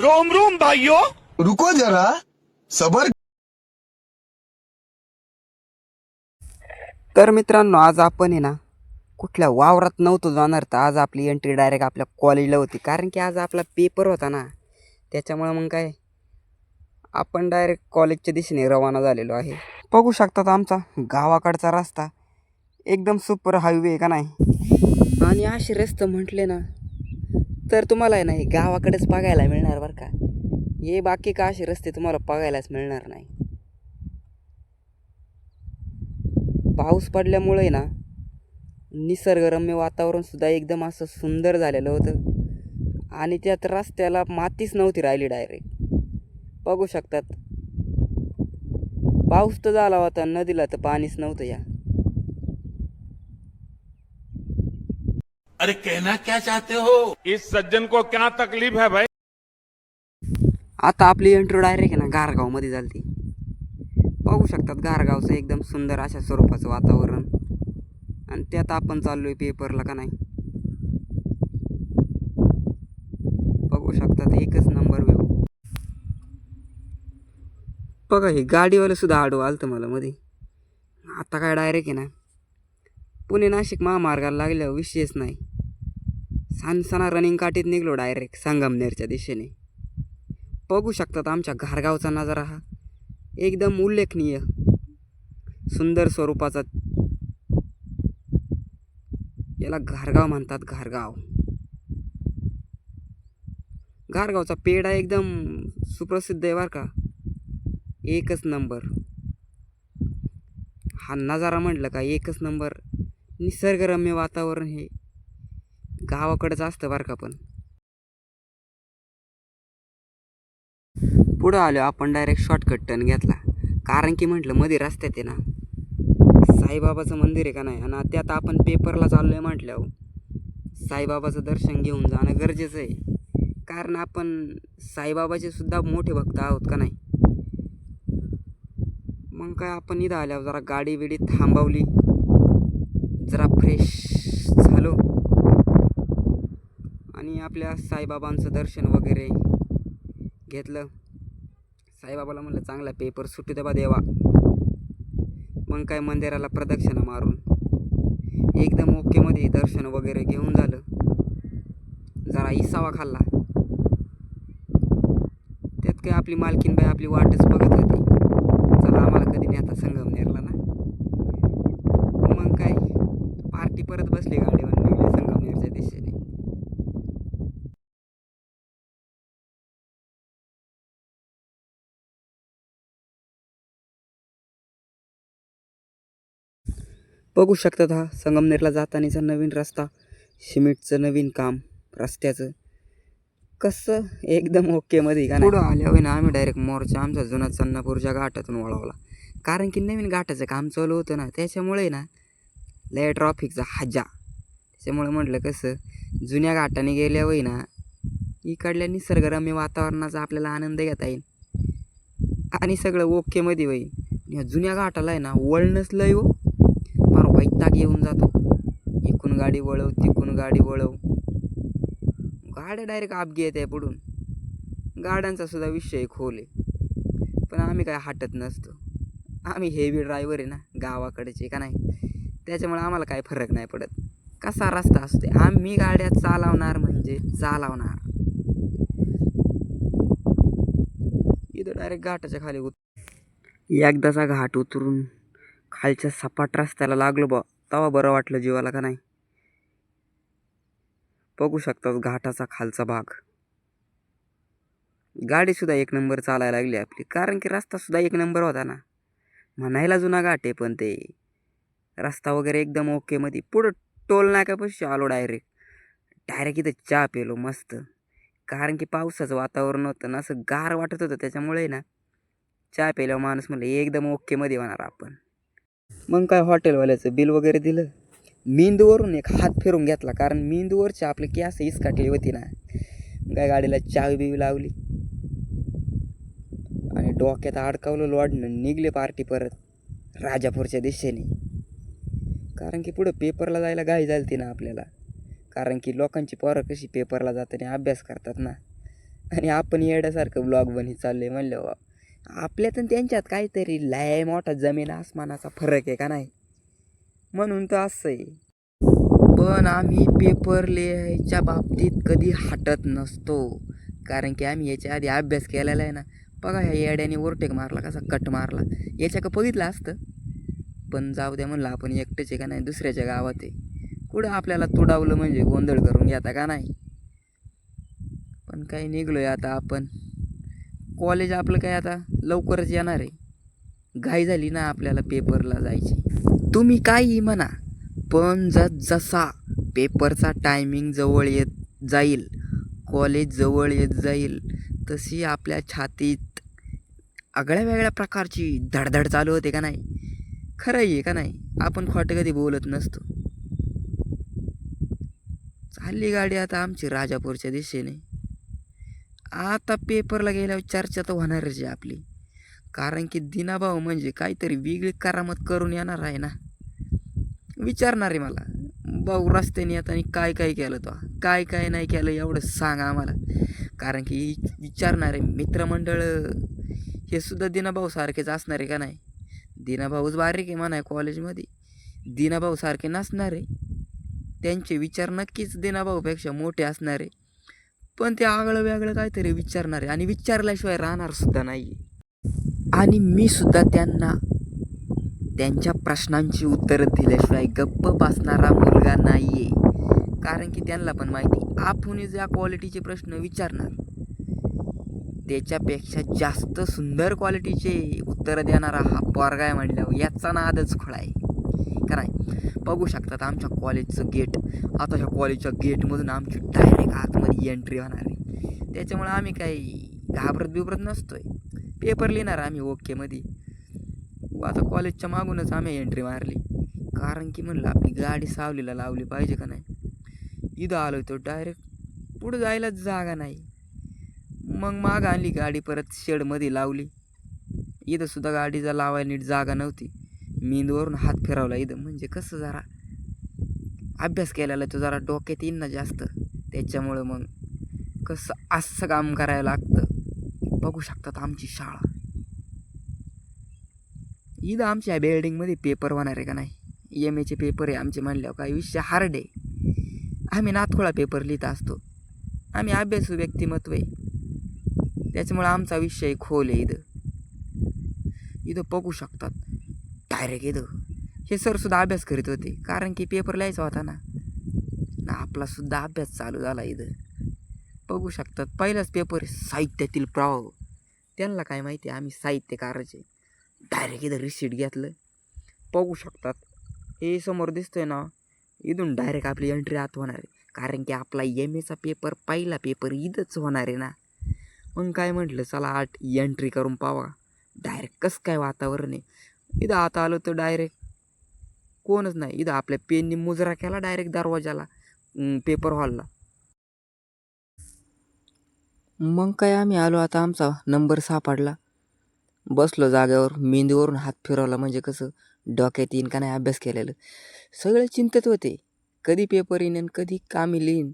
Rome Rome भाइयों रुको जरा सबर तर मित्रांनो आज आपण आहे ना कुठल्या वावरात नव्हतो जाणार तर आज आपली एंट्री डायरेक्ट आपल्या कॉलेजला होती. कारण की आज आपला पेपर होता ना त्याच्यामुळं मग काय आपण डायरेक्ट कॉलेजच्या दिशेने रवाना झालेलो आहे. बघू शकतात आमचा गावाकडचा रस्ता एकदम सुपर हायवे आहे का नाही? आणि असे रस्ते म्हटले ना तर तुम्हाला आहे गावाकडेच बघायला मिळणार बरं का. हे बाकी का असे रस्ते तुम्हाला बघायलाच मिळणार नाही. पाऊस पडल्यामुळे ना निसर्गरम्य वातावरण सुद्धा एकदम असं सुंदर झालेलं होतं. आणि त्यात रस्त्याला मातीच नव्हती राहिली डायरेक्ट बघू शकतात. पाऊस तर झाला होता नदीला तर पाणीच नव्हतं या. अरे कहना क्या चाहते हो? इस सज्जन को क्या तकलीफ है भाई? आता आपली एंट्रो डायरेक्ट आहे ना गारगावमध्ये झाली बघू शकतात गारगावचं एकदम सुंदर अशा स्वरूपाचं वातावरण. आणि त्यात आपण चाललोय पेपरला का नाही? बघू शकतात एकच नंबर व्यू बघा हे गाडीवालं सुद्धा आडवं आलतं मला मध्ये. आता काय डायरेक्ट आहे ना? पुणे नाशिक महामार्गाला लागल्यावर विषयच नाही. सानसना रनिंग काठीत निघलो डायरेक्ट संगमनेरच्या दिशेने. बघू शकतात आमच्या घारगावचा नजारा हा. एकदम उल्लेखनीय. सुंदर स्वरूपाचा. याला घारगाव म्हणतात घारगाव. घारगावचा पेढा एकदम सुप्रसिद्ध आहे बरं का. एकच नंबर. हा नजारा म्हटलं का एकच नंबर. निसर्गरम्य वातावरण हे. गावाकडंच असतं बरं का पण. पुढं आलो आपण डायरेक्ट शॉर्टकट टर्न घेतला. कारण की म्हटलं मध्ये रस्त्यात आहे ना. साईबाबाचं मंदिर आहे का नाही? आणि त्यात आपण पेपरला चाललो आहे म्हटल्यावर साईबाबाचं दर्शन घेऊन जाणं गरजेचं आहे. कारण आपण साईबाबाचे सुद्धा मोठे भक्त आहोत का नाही? मग काय आपण इथं आल्यावर जरा गाडी बिडी थांबवली. जरा फ्रेश झालो. आणि आपल्या साईबाबांचं दर्शन वगैरे घेतलं. साईबाबाला म्हणलं चांगला पेपर सुटू दे देवा. मग काय मंदिराला प्रदक्षिणा मारून एकदम ओकेमध्ये दर्शन वगैरे घेऊन झालं. जरा इसावा खाल्ला. त्यात काय आपली मालकीनबाई आपली वाटच बघत होती चला आम्हाला कधी नाही आता संगमनेरला ना मग काय पार्टी परत बसली गाडीवर निघली संगमनेरच्या दिशेने बघू शकतात हा संगमनेरला जातानाचा नवीन रस्ता सिमेंटचं नवीन काम रस्त्याचं. कसं एकदम ओकेमध्ये का पुढं आल्यावर ना आम्ही डायरेक्ट मोर्चा आमचा जुना चन्नापूरच्या घाटातून वळवला. कारण की नवीन घाटाचं काम चालू होतं ना त्याच्यामुळे ना लय ट्रॉफिकचा हजा त्याच्यामुळे म्हटलं कसं जुन्या घाटाने गेल्यावर ना इकडल्या निसर्गरम्य वातावरणाचा आपल्याला आनंद घेता येईल. आणि सगळं ओकेमध्ये होईल. या जुन्या घाटाला आहे ना वळणच लय हो. वैताग येऊन जातो. इकून गाडी वळव तिकून गाडी वळव. गाड्या डायरेक्ट अपघी आहे पुढून. गाड्यांचा सुद्धा विषय खोल आहे. पण आम्ही काय हटत नसतो. आम्ही हेवी ड्रायव्हर आहे ना गावाकडचे का नाही? त्याच्यामुळे आम्हाला काय फरक नाही पडत. कसा रस्ता असते आम्ही गाड्या चालवणार म्हणजे चालवणार. इथं डायरेक्ट घाटाच्या खाली उत एकदाचा घाट उतरून खालच्या सपाट रस्त्याला लागलो बा तवा बरं वाटलं जीवाला का नाही? बघू शकतात घाटाचा खालचा भाग. गाडीसुद्धा एक नंबर चालायला लागली आपली कारण की रस्तासुद्धा एक नंबर होता ना. म्हणायला जुना घाट आहे पण ते. रस्ता वगैरे एकदम ओकेमध्ये पुढं टोल नाक्यापाशी आलो डायरेक्ट डायरेक्ट इथं चहा पेलो मस्त. कारण की पावसाचं वातावरण होतं ना असं गार वाटत होतं त्याच्यामुळे ना चहा प्यायल्यावर माणूस म्हणलं एकदम ओकेमध्ये होणार आपण. मग काय हॉटेलवाल्याचं बिल वगैरे दिलं? मेंदूवरून एक हात फिरून घेतला कारण मेंदूवरची आपली केस इसकाटली होती ना. काय गाडीला चावी बिवी लावली. आणि डोक्यात अडकावलं लॉडनं निघले पार्टी परत राजापूरच्या दिशेने. कारण की पुढं पेपरला जायला घाई झाली ना आपल्याला. कारण की लोकांची पोरं कशी पेपरला जाताना अभ्यास करतात ना. आणि आपण येड्यासारखं ब्लॉग बनी चाललंय म्हणलं बा आपल्यात आणि त्यांच्यात काहीतरी लय मोठा जमीन आसमानाचा फरक आहे का नाही? म्हणून तर असं आहे. पण आम्ही पेपर लिहायच्या बाबतीत कधी हटत नसतो. कारण की आम्ही याच्या आधी अभ्यास केलेला आहे ना. बघा ह्या येड्याने ओरटेक मारला कसा कट मारला. याच्या का बघितलं असतं? पण जाऊ द्या म्हणलं आपण एकटेच आहे का नाही? दुसऱ्याच्या गावात आहे. कुठं आपल्याला तुडावलं म्हणजे गोंधळ करून घेता का नाही? पण काही निघलोय आता आपण. कॉलेज आपलं काय आता? लवकरच येणार आहे. घाई झाली ना आपल्याला पेपरला जायची. तुम्ही काही म्हणा पण जस जसा पेपरचा टायमिंग जवळ येत जाईल कॉलेज जवळ येत जाईल तशी आपल्या छातीत आगळ्या वेगळ्या प्रकारची धडधड चालू होते का नाही? खरं आहे का नाही? आपण खोटं कधी बोलत नसतो. चालली गाडी आता आमची राजापूरच्या दिशेने. आता पेपरला गेल्यावर चर्चा तर होणारच आहे आपली. कारण की दिनाभाऊ म्हणजे काहीतरी वेगळी करामत करून येणार आहे ना. विचारणार आहे मला. भाऊ रस्त्याने येताना काय काय केलं तो? काय काय नाही केलं एवढं सांगा आम्हाला. कारण की विचारणारे मित्रमंडळ हे सुद्धा दिनाभाऊ सारखेच असणार आहे का नाही? दिनाभाऊच बारीक आहे म्हणा कॉलेजमध्ये. दिनाभाऊ सारखे नसणार आहे. त्यांचे विचार नक्कीच दिनाभाऊपेक्षा मोठे असणार आहे. पण ते आगळं वेगळं काहीतरी विचारणार आहे. आणि विचारल्याशिवाय राहणार सुद्धा नाही आणि मी सुद्धा त्यांना त्यांच्या प्रश्नांची उत्तरं दिल्याशिवाय गप्प बसणारा मुलगा नाही आहे कारण की त्यांना पण माहिती आपण ज्या क्वालिटीचे प्रश्न विचारणार त्याच्यापेक्षा जास्त सुंदर क्वालिटीचे उत्तरं देणारा हा पोरगा आहे म्हणल्यावर याचा नादच खोळा आहे. काय बघू शकतात आमच्या कॉलेजचं गेट आता ह्या कॉलेजच्या गेटमधून आमची डायरेक्ट आतमध्ये एंट्री होणार आहे. त्याच्यामुळे आम्ही काही घाबरत बिबरत नसतोय. पेपर लिहिणार आम्ही ओकेमध्ये आता कॉलेजच्या मागूनच आम्ही एंट्री मारली. कारण की म्हणलं आपली गाडी सावलीला लावली पाहिजे का नाही? इथं आलो तो डायरेक्ट पुढं जायलाच जागा नाही. मग माग आणली गाडी परत शेडमध्ये लावली. इथं सुद्धा गाडीचा लावायला नीट जागा नव्हती. मेंदूवरून हात फिरवला इथं. म्हणजे कसं जरा अभ्यास केलेला तो जरा डोक्यात येईन ना जास्त. त्याच्यामुळं मग कसं असं काम करायला लागतं. बघू शकतात आमची शाळा. इथं आमच्या बिल्डिंगमध्ये पेपर होणार आहे का नाही? एम एचे पेपर आहे आमचे म्हणल्यावर काय विषय हार्ड आहे. आम्ही नातखोळा पेपर लिहित असतो. आम्ही अभ्यासू व्यक्तिमत्व आहे. त्याच्यामुळं आमचा विषय खोल आहे इथं. इथं बघू शकतात. डायरेक्ट इथं हे सरसुद्धा अभ्यास करीत होते कारण की पेपर लिहायचा होता ना. ना आपलासुद्धा अभ्यास चालू झाला इथं. बघू शकतात पहिलाच पेपर साहित्यातील प्रभाव त्यांना काय माहिती आहे आम्ही साहित्यकाराचे. डायरेक्ट इथं रिसीट घेतलं. बघू शकतात. हे समोर दिसतंय ना इथून डायरेक्ट आपली एंट्री आत होणार आहे. कारण की आपला एम एचा पेपर पहिला पेपर इथंच होणार आहे ना. मग काय म्हटलं चला आठ एंट्री करून पावा डायरेक्ट कसं काय वातावरण आहे? इथं आता आलो तर डायरेक्ट कोणच नाही. इथं आपल्या पेननी मुजरा केला डायरेक्ट दरवाजाला पेपर हॉलला मग काय आम्ही आलो आता आमचा नंबर सापडला. बसलो जागेवर मेंदीवरून हात फिरवला म्हणजे कसं डोक्यात येईन का नाही अभ्यास केलेलं. सगळे चिंतेत होते. कधी पेपर येईन आणि कधी कामी लिहीन.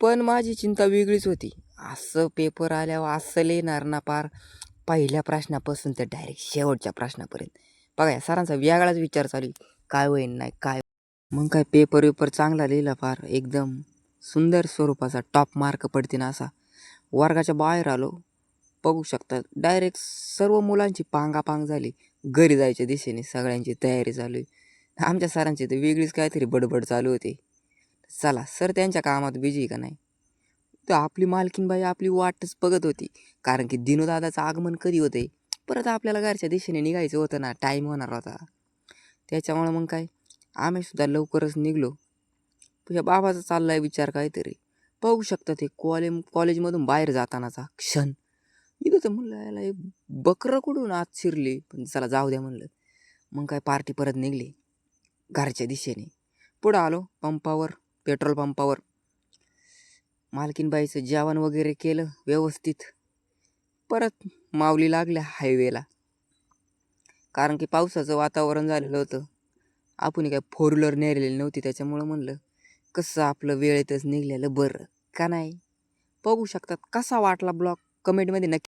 पण माझी चिंता वेगळीच होती. असं पेपर आल्यावर असं लिहिणार ना पार. पहिल्या प्रश्नापासून तर डायरेक्ट शेवटच्या प्रश्नापर्यंत. बघा या सरांचा वेगळाच विचार चालू आहे. काय होईन नाही काय मग काय पेपर वेपर चांगला लिहिला फार. एकदम सुंदर स्वरूपाचा टॉप मार्क पडतीन असा. वर्गाच्या बाहेर आलो बघू शकतात डायरेक्ट सर्व मुलांची पांगापांग झाली. घरी जायच्या दिशेने सगळ्यांची तयारी चालू आहे. आमच्या सरांची तर वेगळीच काहीतरी बडबड चालू होती. चला सर त्यांच्या कामात बिझी का नाही? तर आपली मालकीनबाई आपली वाटच बघत होती. कारण की दिनोदादाचं आगमन कधी होते परत आपल्याला घरच्या दिशेने निघायचं होतं ना टाईम होणार होता. त्याच्यामुळं मग काय? आम्ही सुद्धा लवकरच निघलो. तुझ्या बाबाचा चाललाय विचार काहीतरी. बघू शकता ते कॉलेज कॉलेजमधून बाहेर जातानाचा क्षण. इथं तर म्हणलं याला एक बकरं कुठून आत शिरली? पण चला जाऊ द्या म्हणलं. मग काय पार्टी परत निघली. घरच्या दिशेने. पुढं आलो पंपावर पेट्रोल पंपावर. मालकीनबाईचं जेवण वगैरे केलं व्यवस्थित. परत माऊली लागल्या हायवेला कारण की पावसाचं वातावरण झालेलं होतं. आपण काय फोर व्हीलर नेलेली नव्हती त्याच्यामुळं म्हणलं कसं आपलं वेळेतच निघलेलं बरं का नाही? बघू शकतात कसा वाटला ब्लॉग कमेंटमध्ये नक्की